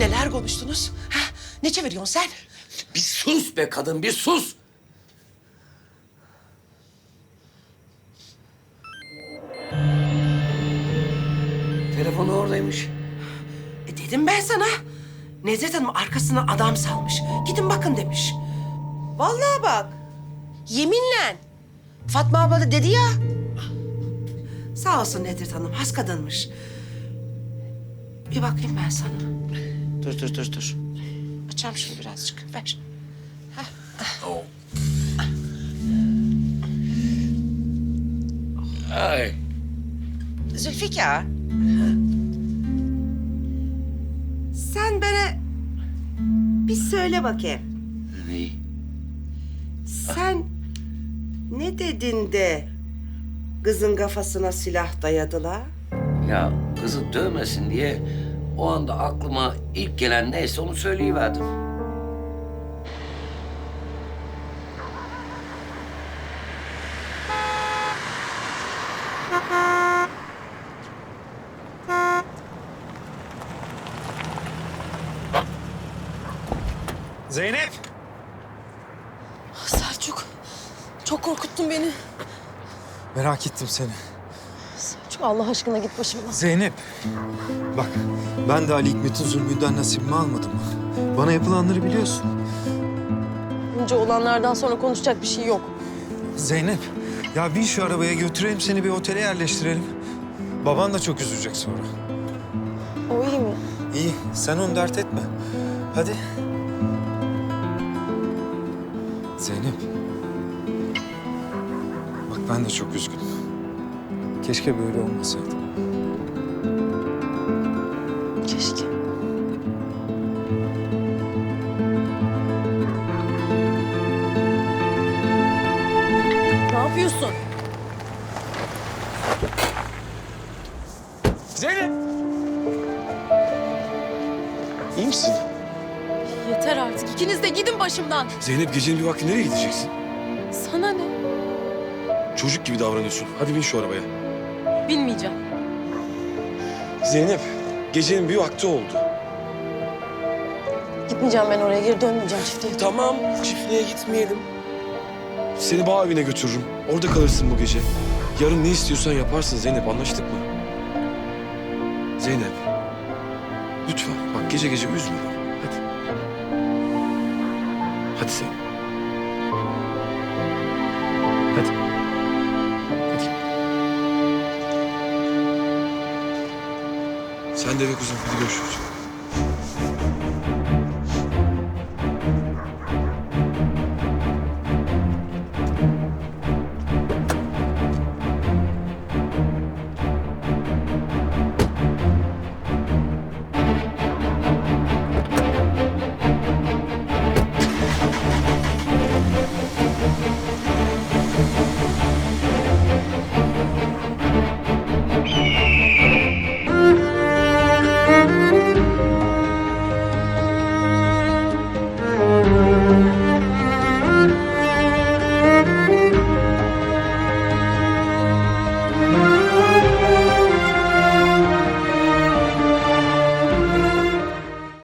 Neler konuştunuz? Ha? Ne çeviriyorsun sen? Bir sus be kadın bir sus. Telefonu oradaymış. E dedim ben sana. Nezret Hanım arkasına adam salmış. Gidin bakın demiş. Vallahi bak. Yeminle. Fatma abla da dedi ya. Sağ olsun Nedret Hanım, has kadınmış. Bir bakayım ben sana. Dur, dur, dur, dur. Açacağım şunu birazcık, ver. Oh. Ay. Zülfikar. Sen bana bir söyle bakayım. Neyi? Sen ne dedin de kızın kafasına silah dayadılar? Ya kızı dövmesin diye o anda aklıma ilk gelen neyse onu söyleyiverdim. Zeynep! Selçuk, çok korkuttun beni. Merak ettim seni. Selçuk Allah aşkına git başımdan. Zeynep! Bak, ben de Ali Hikmet'in zulmünden nasibimi almadım. Bana yapılanları biliyorsun. Önce olanlardan sonra konuşacak bir şey yok. Zeynep, ya bin şu arabaya götürelim seni bir otele yerleştirelim. Baban da çok üzülecek sonra. O iyi mi? İyi, sen onu dert etme. Hadi. Zeynep. Bak ben de çok üzgünüm. Keşke böyle olmasaydı. Keşke. Ne yapıyorsun? Zeynep! İyi misin? Yeter artık. İkiniz de gidin başımdan. Zeynep gecenin bir vakti nereye gideceksin? Sana ne? Çocuk gibi davranıyorsun. Hadi bin şu arabaya. Bilmeyeceğim. Zeynep, gecenin bir vakti oldu. Gitmeyeceğim ben oraya. Geri dönmeyeceğim çiftliğe. Tamam, çiftliğe gitmeyelim. Seni bağ evine götürürüm. Orada kalırsın bu gece. Yarın ne istiyorsan yaparsın Zeynep, anlaştık mı? Zeynep, lütfen bak gece gece üzme beni. Hadi. Hadi Zeynep. Hadi. Hadi. Sen de eve kuzum. Hadi görüşürüz.